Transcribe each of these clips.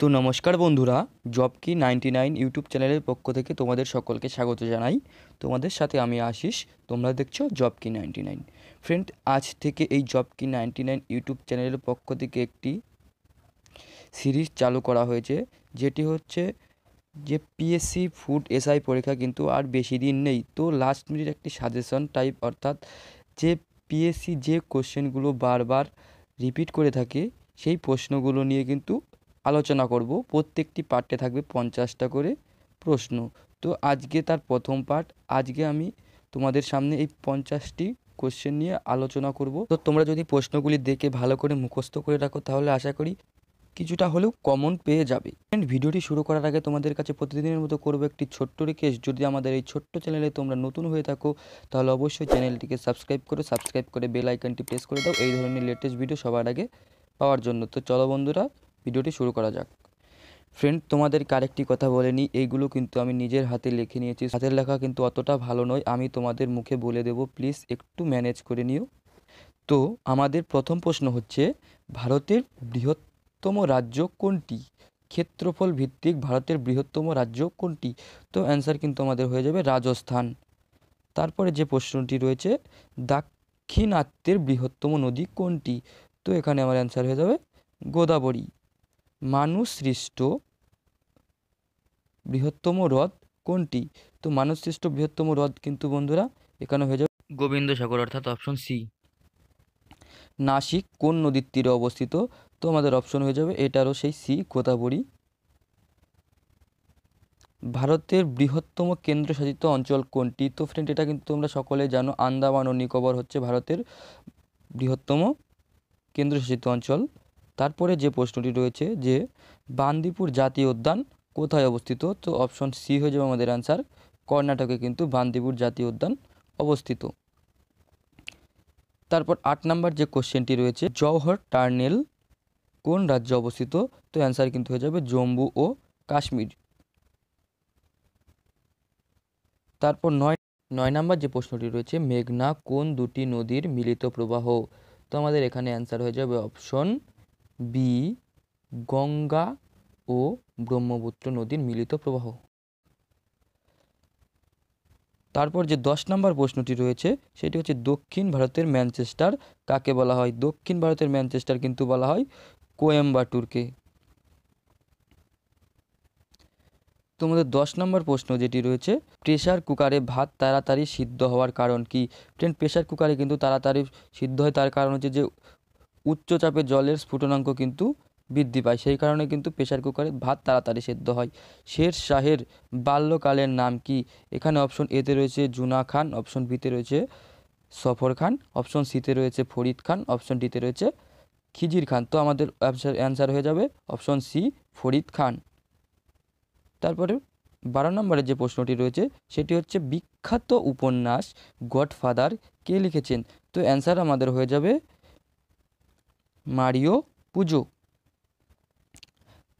তো নমস্কার বন্ধুরা জব কি নাইনটি নাইন ইউটিউব চ্যানেলের পক্ষ থেকে তোমাদের সকলকে স্বাগত জানাই। তোমাদের সাথে আমি আশিস, তোমরা দেখছ জব কি নাইনটি নাইন। ফ্রেন্ড আজ থেকে এই জব কি নাইনটি নাইন ইউটিউব চ্যানেলের পক্ষ থেকে একটি সিরিজ চালু করা হয়েছে, যেটি হচ্ছে যে পিএসসি ফুড এসআই পরীক্ষা কিন্তু আর বেশি দিন নেই। তো লাস্ট মিনিট একটি সাজেশন টাইপ অর্থাৎ যে পিএসসি যে কোশ্চেনগুলো বারবার রিপিট করে থাকে, সেই প্রশ্নগুলো নিয়ে কিন্তু আলোচনা করব। প্রত্যেকটি পার্টে থাকবে পঞ্চাশটা করে প্রশ্ন। তো আজকে তার প্রথম পার্ট আজকে আমি তোমাদের সামনে এই পঞ্চাশটি কোশ্চেন নিয়ে আলোচনা করব। তো তোমরা যদি প্রশ্নগুলি দেখে ভালো করে মুখস্থ করে রাখো, তাহলে আশা করি কিছুটা হলেও কমন পেয়ে যাবে। অ্যান্ড ভিডিওটি শুরু করার আগে তোমাদের কাছে প্রতিদিনের মতো করব একটি ছোট্ট রিকোয়েস্ট যদি আমাদের এই ছোট্ট চ্যানেলে তোমরা নতুন হয়ে থাকো, তাহলে অবশ্যই চ্যানেলটিকে সাবস্ক্রাইব করো সাবস্ক্রাইব করে বেল আইকনটি প্রেস করে দাও। এই ধরনের লেটেস্ট ভিডিও সবার আগে পাওয়ার জন্য। তো চলো বন্ধুরা ভিডিওটি শুরু করা যাক। ফ্রেন্ড তোমাদেরকে আরেকটি কথা বলে নিই এইগুলো কিন্তু আমি নিজের হাতে লিখে নিয়েছি। হাতের লেখা কিন্তু অতটা ভালো নয়। আমি তোমাদের মুখে বলে দেবো প্লিজ একটু ম্যানেজ করে নিও। তো, আমাদের প্রথম প্রশ্ন হচ্ছে, ভারতের বৃহত্তম রাজ্য কোনটি? ক্ষেত্রফল ভিত্তিক ভারতের বৃহত্তম রাজ্য কোনটি? তো অ্যান্সার কিন্তু আমাদের হয়ে যাবে রাজস্থান। তারপরে যে প্রশ্নটি রয়েছে, দাক্ষিণাত্যের বৃহত্তম নদী কোনটি? তো, এখানে আমার অ্যান্সার হয়ে যাবে, গোদাবরী। মানুষ সৃষ্ট বৃহত্তম হ্রদ কোনটি? তো মানুষ সৃষ্ট বৃহত্তম হ্রদ কিন্তু বন্ধুরা এখানে হয়ে যাবে গোবিন্দ সাগর অর্থাৎ অপশন সি নাসিক কোন নদীর তীরে অবস্থিত? তো আমাদের অপশন হয়ে যাবে এটারও সেই সি গোদাবরী ভারতের বৃহত্তম কেন্দ্রশাসিত অঞ্চল কোনটি? তো ফ্রেন্ড এটা কিন্তু তোমরা সকলে জানো আন্দামান ও নিকোবর হচ্ছে ভারতের বৃহত্তম কেন্দ্রশাসিত অঞ্চল। তারপরে যে প্রশ্নটি রয়েছে যে, বান্দিপুর জাতীয় উদ্যান কোথায় অবস্থিত? তো অপশন সি হয়ে যাবে আমাদের অ্যান্সার কর্ণাটকে কিন্তু বান্দিপুর জাতীয় উদ্যান অবস্থিত। তারপর আট নাম্বার যে কোশ্চেনটি রয়েছে, জওহর টার্নেল কোন রাজ্যে অবস্থিত? তো অ্যান্সার কিন্তু হয়ে যাবে জম্মু ও কাশ্মীর। তারপর নয় নয় নাম্বার যে প্রশ্নটি রয়েছে, মেঘনা কোন দুটি নদীর মিলিত প্রবাহ? তো আমাদের এখানে অ্যান্সার হয়ে যাবে অপশন বি গঙ্গা ও ব্রহ্মপুত্র নদীর মিলিত প্রবাহ। তারপর যে দশ নম্বর প্রশ্নটি রয়েছে, সেটি হচ্ছে দক্ষিণ ভারতের ম্যানচেস্টার। কাকে বলা হয়? দক্ষিণ ভারতের ম্যানচেস্টার কিন্তু বলা হয় কোয়েম্বাটুরকে। তোমাদের দশ নম্বর প্রশ্ন যেটি রয়েছে প্রেশার কুকারে ভাত তাড়াতাড়ি সিদ্ধ হওয়ার কারণ কি? ফ্রেন্ড প্রেশার কুকারে কিন্তু তাড়াতাড়ি সিদ্ধ হয় তার কারণ হচ্ছে যে উচ্চ চাপে জলের স্ফুটনাঙ্ক কিন্তু বৃদ্ধি পায়। সেই কারণে কিন্তু প্রেশার কুকারে ভাত তাড়াতাড়ি সেদ্ধ হয়। শের শাহের বাল্যকালের নাম কি? এখানে অপশন এতে রয়েছে জুনা খান অপশন বিতে রয়েছে সফর খান অপশন সিতে রয়েছে ফরিদ খান অপশন ডিতে রয়েছে খিজির খান। তো আমাদের অ্যান্সার হয়ে যাবে অপশন সি ফরিদ খান। তারপরে বারো নম্বরের যে প্রশ্নটি রয়েছে, সেটি হচ্ছে বিখ্যাত উপন্যাস গডফাদার কে লিখেছেন? তো অ্যান্সার আমাদের হয়ে যাবে মারিও পুজো।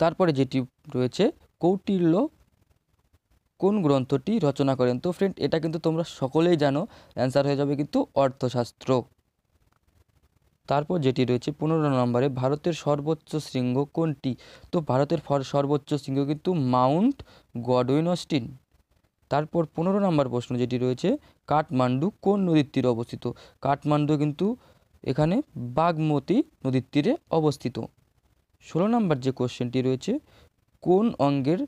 তারপরে যেটি রয়েছে, কৌটিল্য কোন গ্রন্থটি রচনা করেন? তো ফ্রেন্ড এটা কিন্তু তোমরা সকলেই জানো অ্যান্সার হয়ে যাবে কিন্তু অর্থশাস্ত্র। তারপর যেটি রয়েছে, পনেরো নম্বরে, ভারতের সর্বোচ্চ শৃঙ্গ কোনটি? তো ভারতের সর্বোচ্চ শৃঙ্গ কিন্তু মাউন্ট গডউইন অস্টিন। তারপর পনেরো নম্বর প্রশ্ন যেটি রয়েছে, কাঠমান্ডু কোন নদীর তীরে অবস্থিত? কাঠমান্ডু কিন্তু এখানে বাগমতী নদীর তীরে অবস্থিত। ষোলো নম্বর যে কোশ্চেনটি রয়েছে, কোন অঙ্গের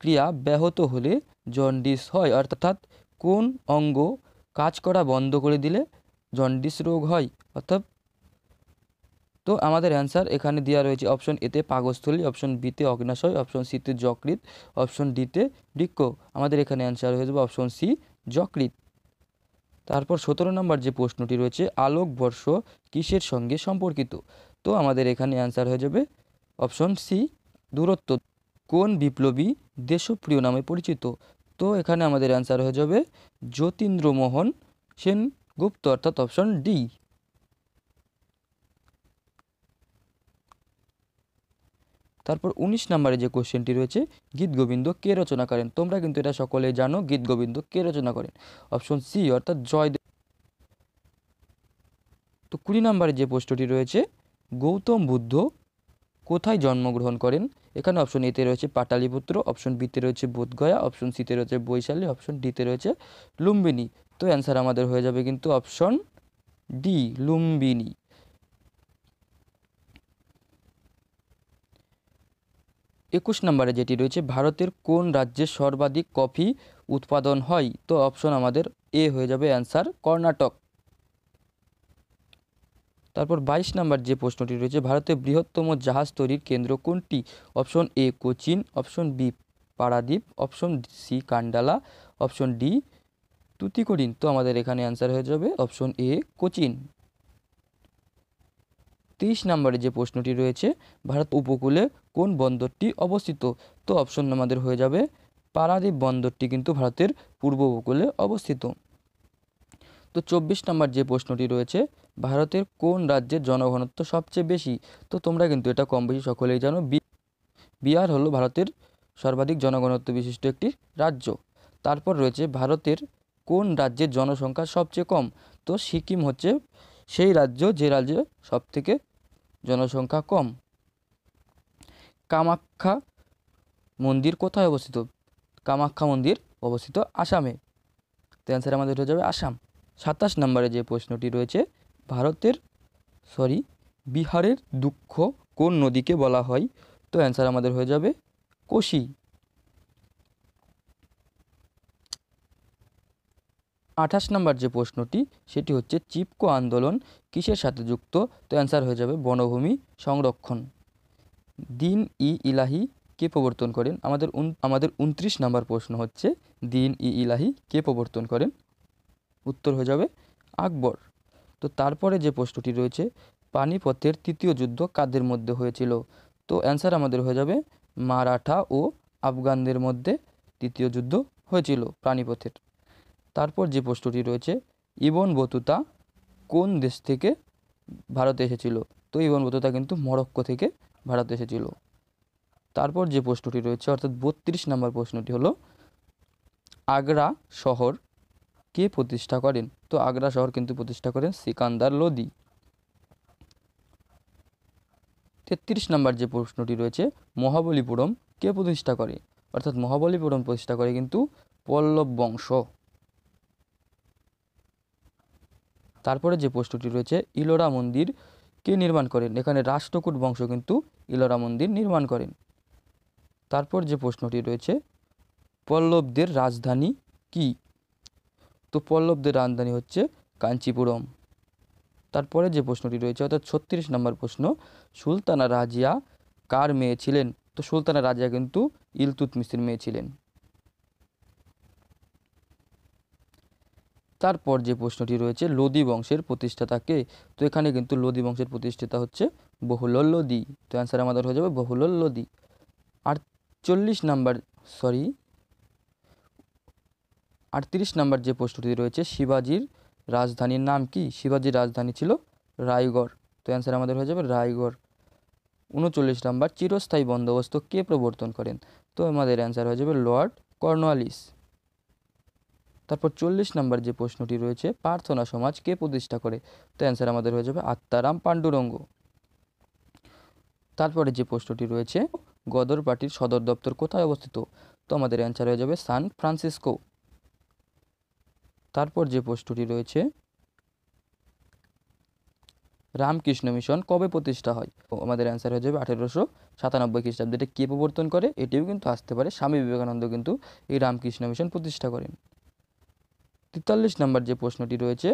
ক্রিয়া ব্যাহত হলে জন্ডিস হয়? অর্থাৎ কোন অঙ্গ কাজ করা বন্ধ করে দিলে জন্ডিস রোগ হয়? অর্থাৎ তো আমাদের অ্যান্সার এখানে দেওয়া রয়েছে অপশন এতে পাগস্থলী অপশন বিতে অগ্নাশয়, অপশন সিতে যকৃত অপশন ডিতে বৃক্ষ। আমাদের এখানে অ্যান্সার হয়ে যাবে অপশন সি যকৃত তারপর সতেরো নম্বর যে প্রশ্নটি রয়েছে আলোকবর্ষ কিসের সঙ্গে সম্পর্কিত? তো আমাদের এখানে অ্যান্সার হয়ে যাবে অপশন সি দূরত্ব। কোন বিপ্লবী দেশপ্রিয় নামে পরিচিত? তো এখানে আমাদের অ্যান্সার হয়ে যাবে যতীন্দ্রমোহন সেনগুপ্ত, অর্থাৎ অপশন ডি তারপর উনিশ নম্বরে যে কোশ্চেনটি রয়েছে, গীত গোবিন্দ কে রচনা করেন? তোমরা কিন্তু এটা সকলে জানো, গীত গোবিন্দ কে রচনা করেন? অপশন সি অর্থাৎ জয়দেব। তো কুড়ি নম্বরে যে প্রশ্নটি রয়েছে, গৌতম বুদ্ধ কোথায় জন্মগ্রহণ করেন? এখানে অপশন এতে রয়েছে পাটালিপুত্র অপশন বিতে রয়েছে বোধগয়া অপশন সিতে রয়েছে বৈশালী অপশন ডিতে রয়েছে লুম্বিনী। তো অ্যান্সার আমাদের হয়ে যাবে কিন্তু অপশন ডি লুম্বিনী। একুশ নম্বরে যেটি রয়েছে, ভারতের কোন রাজ্যে সর্বাধিক কফি উৎপাদন হয়? তো অপশন আমাদের এ হয়ে যাবে অ্যান্সার কর্ণাটক। তারপর বাইশ নম্বর যে প্রশ্নটি রয়েছে, ভারতের বৃহত্তম জাহাজ তৈরির কেন্দ্র কোনটি? Option A Cochin option B Paradip option C Kandla option D Tuticorin তো আমাদের এখানে অ্যান্সার হয়ে যাবে অপশন এ কোচিন। তেইশ নম্বরে যে প্রশ্নটি রয়েছে, ভারত উপকূলে কোন বন্দরটি অবস্থিত? তো অপশন আমাদের হয়ে যাবে পারাদ্বীপ বন্দরটি কিন্তু ভারতের পূর্ব উপকূলে অবস্থিত। তো চব্বিশ নম্বর যে প্রশ্নটি রয়েছে, ভারতের কোন রাজ্যের জনঘনত্ব সবচেয়ে বেশি? তো তোমরা কিন্তু এটা কম বেশি সকলেই জানো বিহার হলো ভারতের সর্বাধিক জনঘনত্ব বিশিষ্ট একটি রাজ্য। তারপর রয়েছে ভারতের কোন রাজ্যের জনসংখ্যা সবচেয়ে কম? তো সিকিম হচ্ছে সেই রাজ্য যে রাজ্যে সবথেকে জনসংখ্যা কম। কামাখ্যা মন্দির কোথায় অবস্থিত? কামাখ্যা মন্দির অবস্থিত আসামে। তো অ্যান্সার আমাদের হয়ে যাবে আসাম। সাতাশ নম্বরে যে প্রশ্নটি রয়েছে, ভারতের সরি বিহারের দুঃখ কোন নদীকে বলা হয়? তো অ্যান্সার আমাদের হয়ে যাবে কোশি। আঠাশ নম্বর যে প্রশ্নটি, সেটি হচ্ছে, চিপকো আন্দোলন কিসের সাথে যুক্ত? তো অ্যান্সার হয়ে যাবে বনভূমি সংরক্ষণ। দিন ই ইলাহি কে প্রবর্তন করেন? আমাদের আমাদের উনত্রিশ নাম্বার প্রশ্ন হচ্ছে, দিন ই ইলাহি কে প্রবর্তন করেন? উত্তর হয়ে যাবে, আকবর। তো তারপরে যে প্রশ্নটি রয়েছে, পানিপথের তৃতীয় যুদ্ধ কাদের মধ্যে হয়েছিল? তো অ্যান্সার আমাদের হয়ে যাবে, মারাঠা ও আফগানদের মধ্যে তৃতীয় যুদ্ধ হয়েছিল পানিপথের। তারপর যে প্রশ্নটি রয়েছে, ইবন বতুতা কোন দেশ থেকে ভারতে এসেছিল? তো ইবন বতুতা কিন্তু মরক্কো থেকে ভারতে এসেছিল। তারপর যে প্রশ্নটি রয়েছে, অর্থাৎ বত্রিশ নম্বর প্রশ্নটি হলো, আগ্রা শহর কে প্রতিষ্ঠা করেন? তো আগ্রা শহর কিন্তু প্রতিষ্ঠা করেন সিকান্দার লোদি তেত্রিশ নম্বর যে প্রশ্নটি রয়েছে, মহাবলীপুরম কে প্রতিষ্ঠা করে? অর্থাৎ মহাবলীপুরম প্রতিষ্ঠা করে কিন্তু পল্লব বংশ। তারপরে যে প্রশ্নটি রয়েছে, ইলোরা মন্দির কে নির্মাণ করেন? এখানে রাষ্ট্রকূট বংশ কিন্তু ইলোরা মন্দির নির্মাণ করেন। তারপর যে প্রশ্নটি রয়েছে, পল্লবদের রাজধানী কি? তো পল্লবদের রাজধানী হচ্ছে কাঞ্চিপুরম। তারপরে যে প্রশ্নটি রয়েছে, অর্থাৎ ছত্রিশ নম্বর প্রশ্ন, সুলতানা রাজিয়া কার মেয়ে ছিলেন? তো সুলতানা রাজিয়া কিন্তু ইলতুতমিসের মেয়ে ছিলেন। তারপর যে প্রশ্নটি রয়েছে, লোদি বংশের প্রতিষ্ঠাতাকে। তো এখানে কিন্তু লোদি বংশের প্রতিষ্ঠাতা হচ্ছে বহুলল লোদি। তো অ্যান্সার আমাদের হয়ে যাবে বহুলল লোদি। আর চল্লিশ নাম্বার সরি আটত্রিশ নাম্বার যে প্রশ্নটি রয়েছে, শিবাজির রাজধানীর নাম কি? শিবাজির রাজধানী ছিল রায়গড়। তো অ্যান্সার আমাদের হয়ে যাবে রায়গড়। উনচল্লিশ নাম্বার, চিরস্থায়ী বন্দোবস্ত কে প্রবর্তন করেন? তো আমাদের অ্যান্সার হয়ে যাবে লর্ড কর্নওয়ালিস। তারপর চল্লিশ নম্বর যে প্রশ্নটি রয়েছে, প্রার্থনা সমাজ কে প্রতিষ্ঠা করে? তো অ্যান্সার আমাদের হয়ে যাবে আত্মারাম পাণ্ডুরঙ্গ। তারপরে যে প্রশ্নটি রয়েছে, গদর পার্টির সদর দপ্তর কোথায় অবস্থিত? তো আমাদের অ্যান্সার হয়ে যাবে সান ফ্রান্সিসকো। তারপর যে প্রশ্নটি রয়েছে, রামকৃষ্ণ মিশন কবে প্রতিষ্ঠা হয়? আমাদের অ্যান্সার হয়ে যাবে আঠেরোশো সাতানব্বই খ্রিস্টাব্দে। এটা কে প্রবর্তন করে? এটিও কিন্তু আসতে পারে। স্বামী বিবেকানন্দ কিন্তু এই রামকৃষ্ণ মিশন প্রতিষ্ঠা করেন। তেতাল্লিশ নম্বর যে প্রশ্নটি রয়েছে,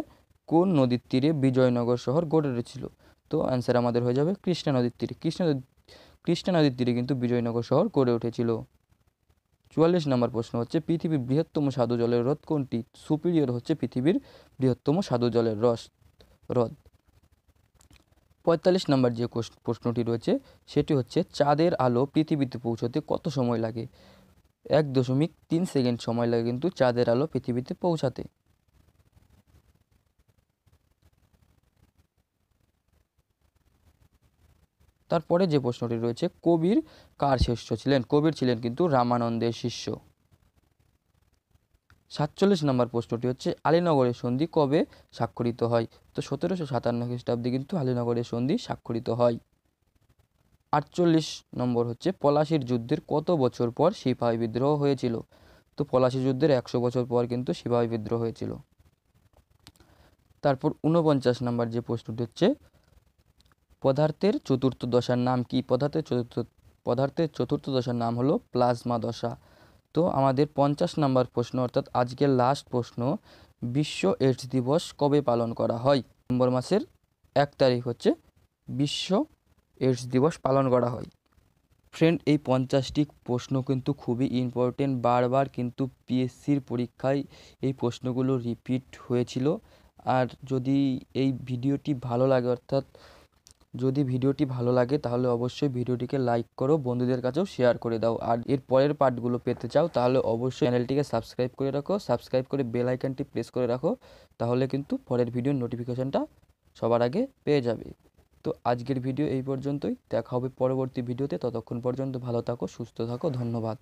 কোন নদীর তীরে বিজয়নগর শহর গড়ে উঠেছিল তো অ্যান্সার আমাদের হয়ে যাবে কৃষ্ণা নদীর তীরে। কৃষ্ণা কৃষ্ণা নদীর তীরে কিন্তু বিজয়নগর শহর গড়ে উঠেছিল। চুয়াল্লিশ নম্বর প্রশ্ন হচ্ছে, পৃথিবীর বৃহত্তম সাধু জলের হ্রদ কোনটি? সুপিরিয়র হচ্ছে পৃথিবীর বৃহত্তম সাধু জলের রস, হ্রদ। পঁয়তাল্লিশ নম্বর যে প্রশ্নটি রয়েছে, সেটি হচ্ছে, চাঁদের আলো পৃথিবীতে পৌঁছতে কত সময় লাগে? এক দশমিক তিন সেকেন্ড সময় লাগে কিন্তু চাঁদের আলো পৃথিবীতে পৌঁছাতে। তারপরে যে প্রশ্নটি রয়েছে, কবির কার শিষ্য ছিলেন? কবির ছিলেন কিন্তু রামানন্দের শিষ্য। সাতচল্লিশ নম্বর প্রশ্নটি হচ্ছে, আলীনগরের সন্ধি কবে স্বাক্ষরিত হয়? তো সতেরোশো সাতান্ন খ্রিস্টাব্দে কিন্তু আলীনগরের সন্ধি স্বাক্ষরিত হয়। আটচল্লিশ নম্বর হচ্ছে পলাশির যুদ্ধের কত বছর পর সিপাহী বিদ্রোহ হয়েছিল? তো পলাশি যুদ্ধের একশো বছর পর কিন্তু সিপাহী বিদ্রোহ হয়েছিল। তারপর ঊনপঞ্চাশ নম্বর যে প্রশ্নটি হচ্ছে, পদার্থের চতুর্থ দশার নাম কি? পদার্থের চতুর্থ পদার্থের চতুর্থ দশার নাম হলো প্লাজমা দশা। তো আমাদের পঞ্চাশ নম্বর প্রশ্ন অর্থাৎ আজকের লাস্ট প্রশ্ন, বিশ্ব এইডস দিবস কবে পালন করা হয়? নভেম্বর মাসের এক তারিখ হচ্ছে বিশ্ব এইডস দিবস পালন করা হয়। ফ্রেন্ড এই পঞ্চাশটি প্রশ্ন কিন্তু খুবই ইম্পর্টেন্ট বারবার কিন্তু পিএসসির পরীক্ষায় এই প্রশ্নগুলো রিপিট হয়েছিল। আর যদি এই ভিডিওটি ভালো লাগে, অর্থাৎ যদি ভিডিওটি ভালো লাগে, তাহলে অবশ্যই ভিডিওটিকে লাইক করো, বন্ধুদের কাছেও শেয়ার করে দাও। আর এর পরের পার্টগুলো পেতে চাও, তাহলে অবশ্যই চ্যানেলটিকে সাবস্ক্রাইব করে রাখো। সাবস্ক্রাইব করে বেল আইকনটি প্রেস করে রাখো, তাহলে কিন্তু পরের ভিডিওর নোটিফিকেশনটা সবার আগে পেয়ে যাবে। তো আজকের ভিডিও এই পর্যন্তই। দেখা হবে পরবর্তী ভিডিওতে। ততক্ষণ পর্যন্ত ভালো থাকো, সুস্থ থাকো। ধন্যবাদ।